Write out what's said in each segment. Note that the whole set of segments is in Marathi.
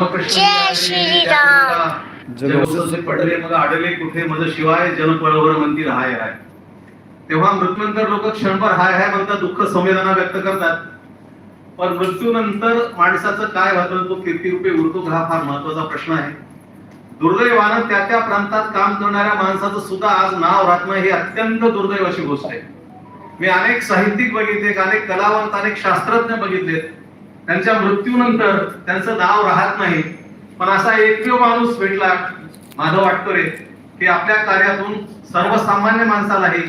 जय श्रीराम. जगवसे पडले मग आडले कुठे? मज शिवाय जन पळवर म्हणतील हाय हाय. तेव्हा मृत्यूनंतर लोक क्षणभर हाय हाय म्हणतात दुःख संवेदना व्यक्त करतात. पण मृत्यूनंतर माणसाचं काय होतं तो कीर्तिरूपे उरतो हा फार महत्त्वाचा प्रश्न आहे. दुर्दैवानं त्या त्या प्रांतात काम करणाऱ्या माणसाचं सुद्धा आज नाव राहणं ही अत्यंत दुर्दैव अशी गोष्ट आहे. मी अनेक साहित्यिक बघितले अनेक कलावंत अनेक शास्त्रज्ञ बघितलेत. त्यांच्या मृत्यूनंतर त्यांचं नाव राहत नाही. पण असा एकमेव माणूस भेटला माधव वाटकरे की आपल्या कार्यातून सर्वसामान्य माणसालाही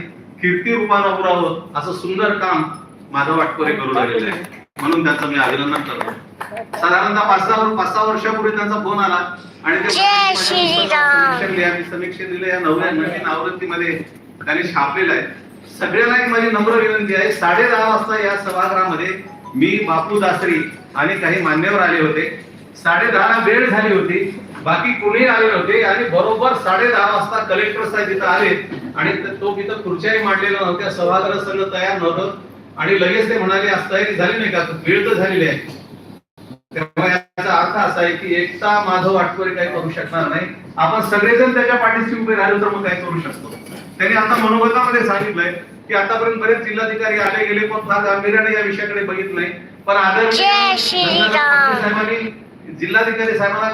कीर्ती रूपानं उरावं असं सुंदर काम माधव वाटकरे करू लागलेलं आहे म्हणून त्यांचं मी अभिनंदन करतो. साधारणतः पाच सहा पाच सहा वर्षापूर्वी त्यांचा फोन आला आणि ते. समीक्षा दिल्या या नवऱ्या नवीन आवृत्तीमध्ये त्यांनी छापलेलं आहे. सगळ्यांना एक माझी नम्र विनंती आहे. साडे दहा वाजता या सभागृहामध्ये मी बापू दासरी आणि काही मान्यवर आले होते. साडे दहा वेळ झाली होती. बाकी कोणी आले नव्हते आणि बरोबर साडे दहा वाजता कलेक्टर साहेब इथं आले आणि तो तिथं खुर्च्याही मांडलेल्या नव्हत्या सभागृह सगळं तयार नव्हतं. आणि लगेच ते म्हणाले आज तयारी झाली नाही का? वेळ तर झालेली आहे. तेव्हा याचा अर्थ असा आहे की एकटा माधव आठवरे काही करू शकणार नाही. आपण सगळेजण त्याच्या पाठीशी उभे राहिलो तर मग काय करू शकतो? त्यांनी आता मनोगतामध्ये सांगितलंय की आतापर्यंत बरेच जिल्हाधिकारी आले गेले पण फार गांभीर्याने या विषयाकडे बघितलं नाही. पण आदरणीय. साहेबांनी जिल्हाधिकारी साहेबांना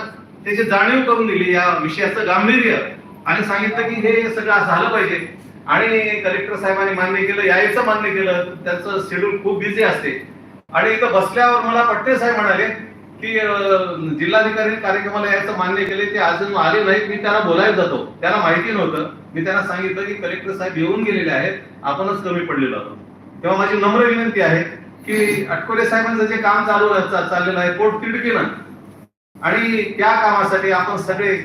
त्याची जाणीव करून दिली या विषयाचं गांभीर्य आणि सांगितलं की हे सगळं झालं पाहिजे. आणि कलेक्टर साहेबांनी मान्य केलं यायचं मान्य केलं त्यांचं शेड्यूल खूप बिझी असते. आणि इथं बसल्यावर मला पट्टे साहेब म्हणाले की जिल्हाधिकारी कार्यक्रमाला यायचं मान्य केले ते अजून आले नाहीत मी त्यांना बोलायला जातो. त्यांना माहिती नव्हतं. मी त्यांना सांगितलं की कलेक्टर साहेब येऊन गेलेले आहेत आपणच कमी पडलेलो आहोत. तेव्हा माझी नम्र विनंती आहे की अटकोले साहेबांचं जे काम चालू चाललेलं आहे पोट तिडकीनं आणि त्या कामासाठी आपण सगळे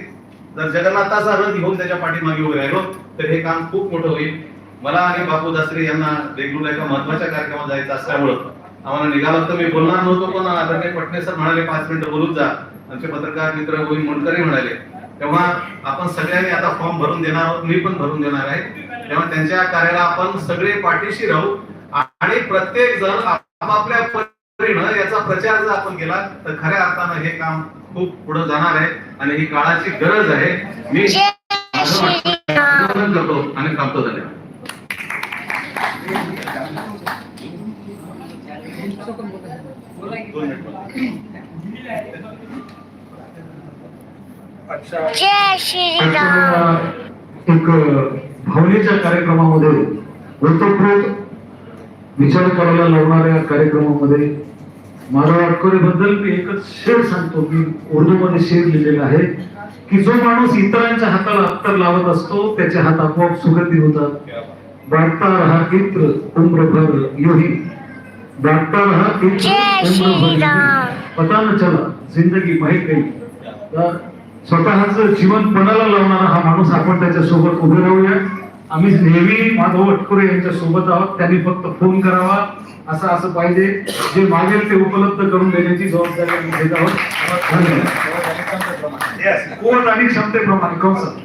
जर जगन्नाथाचा रथ घेऊन त्याच्या पाठीमागे उभे राहिलो तर हे काम खूप मोठं होईल. मला आणि बापू दासरे यांना देगलूला एका महत्त्वाच्या कार्यक्रमात जायचं असल्यामुळं आम्हाला निघालं तर मी बोलणार नव्हतो पण आदरणीय पटणे सर म्हणाले पाच मिनिटं बोलून जा. आमचे पत्रकार मित्र गोविंद मुंडकरही म्हणाले. तेव्हा आपण सगळ्यांनी आता फॉर्म भरून देणार आहोत. मी पण भरून देणार आहे. तेव्हा त्यांच्या कार्याला आपण सगळे पाठीशी राहू. आणि प्रत्येक जण आपापल्या परीनं याचा प्रचार जर आपण केला तर खऱ्या अर्थानं हे काम खूप पुढे जाणार आहे आणि ही काळाची गरज आहे. मी करतो आणि थांबतो. धन्यवाद. दोन मिनिटं. जय श्रीराम. एक भावनेच्या कार्यक्रमामध्ये वृत्तप्रोत विचार करायला लावणाऱ्या कार्यक्रमामध्ये माधव आटकोरे बद्दल मी एकच शेर सांगतो. मी उर्दू मध्ये शेर लिहिलेला आहे की जो माणूस इतरांच्या हाताला अत्तर लावत असतो त्याचे हात आपोआप सुगंधी होतात. बांटता रहा इत्र उम्रभर योही. बांटता रहा इत्र जय उम्रभर. पता न चला जिंदगी माहीत नाही. स्वतःच जीवन पणाला लावणारा हा माणूस आपण त्याच्या सोबत उभे राहूया. आम्ही नेहमी माधव अटकुरे यांच्या सोबत आहोत. त्यांनी फक्त फोन करावा. असं असं पाहिजे. जे मागेल ते उपलब्ध करून देण्याची जबाबदारी आम्ही घेत आहोत. धन्यवाद. कोण आणि क्षमतेप्रमाणे. कौशल